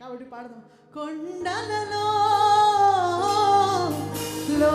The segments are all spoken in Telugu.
కాబట్టి పాడదాం. కొండలలో లో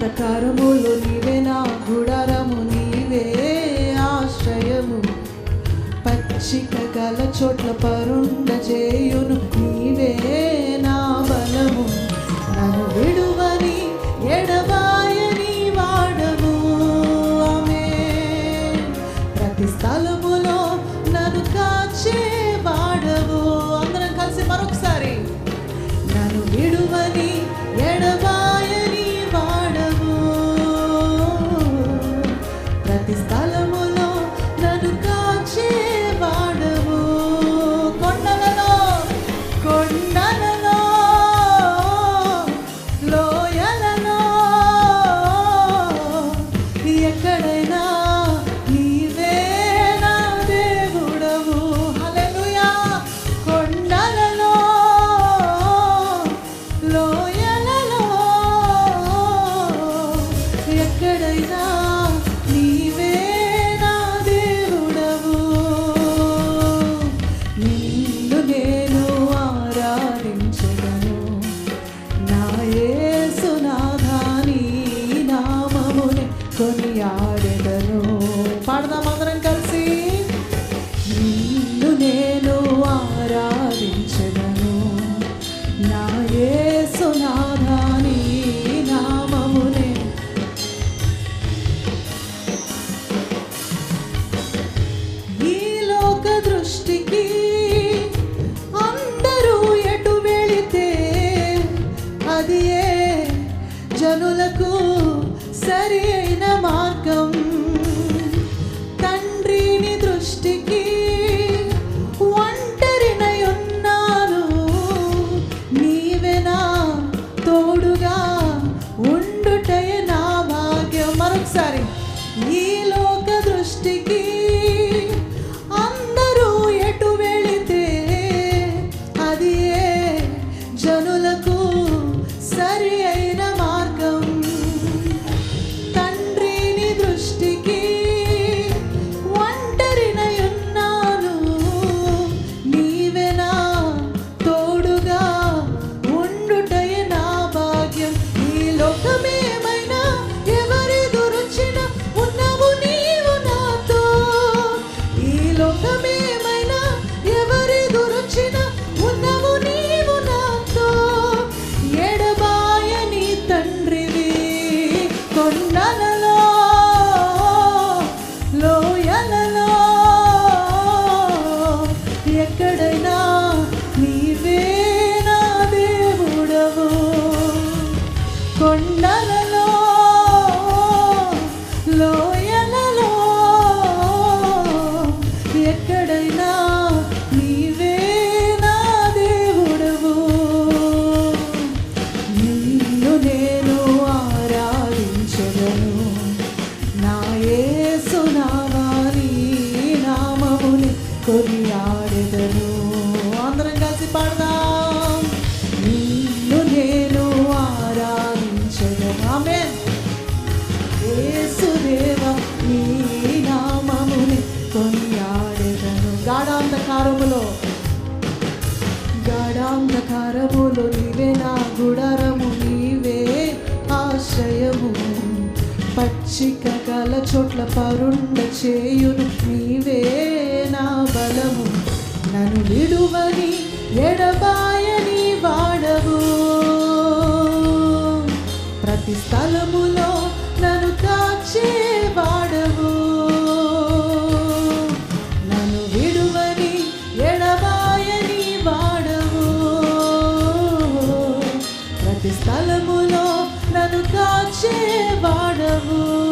అంధకారములో నీవే నా గుడారము నీవే ఆశ్రయము. పచ్చిక గల చోట్ల పరుండ చేయును నీవే నా மார்க்கம் గుడారములు నీవే నా గుడరము నీవే ఆశ్రయము పచ్చిక గల చోట్ల పరుండ చేయును నీవే నా బలము. నన్ను విడువని ఎడబాయని వాడవు. ప్రతి స్థలము Shavuot.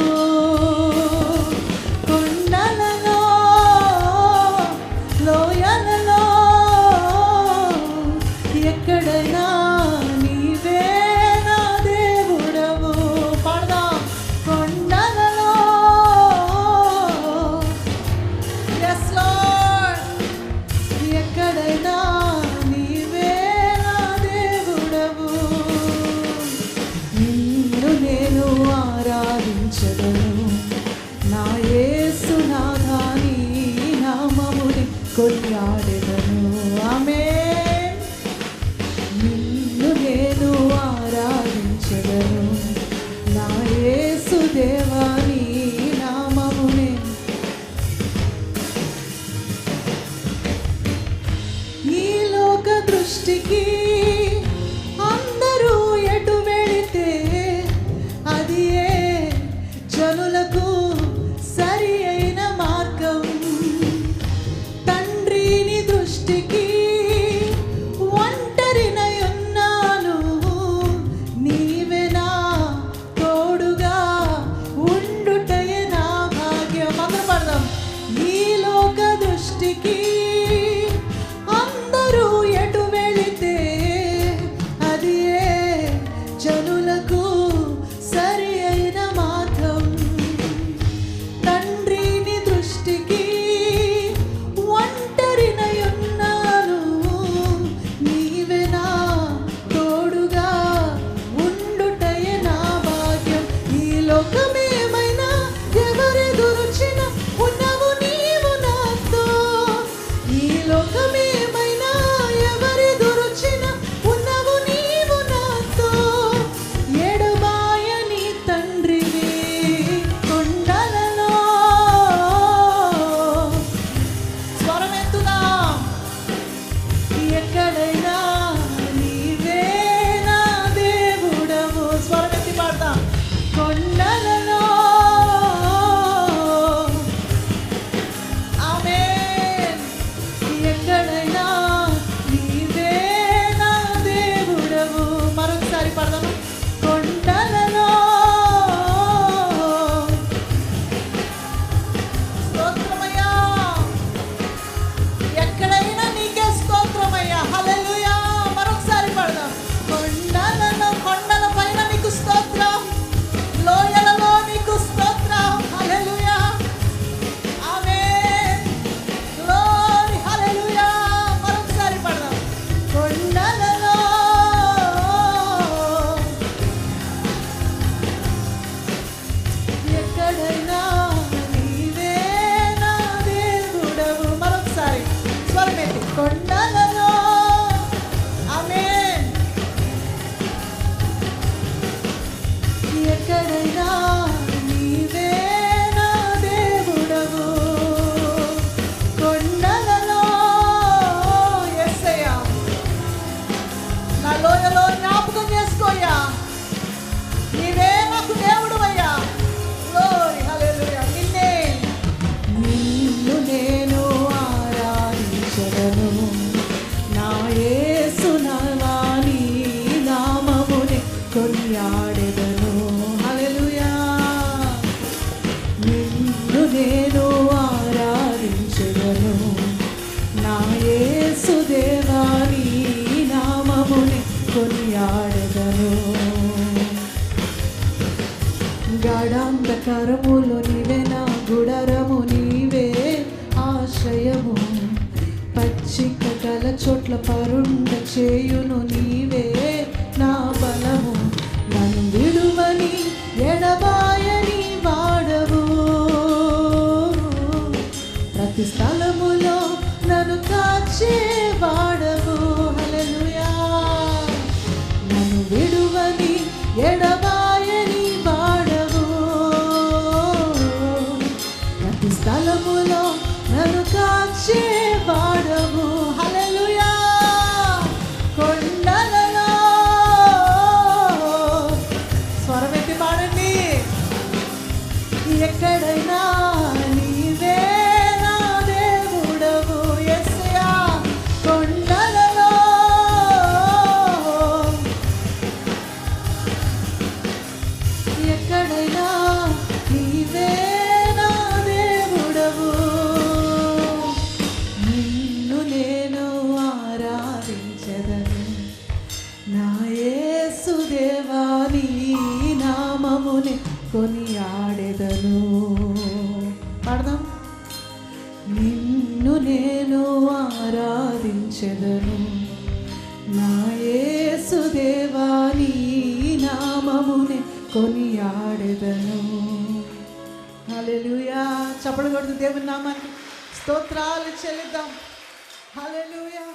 కొనియాడెదను గాఢాంధకారములు ఎక్కడైనా నీవే నా దేవుడవు. నిన్ను నేను ఆరాధించదను. నా యేసు దేవా నీ నామముని కొనియాడెదను. పాడదాం. నిన్ను నేను ఆరాధించెదను. నా యేసు నీ కొనియాడెదను. హల్లెలూయా. చప్పలు దేవుని నామానికి స్తోత్రాలు చెల్లిద్దాం. హల్లెలూయా.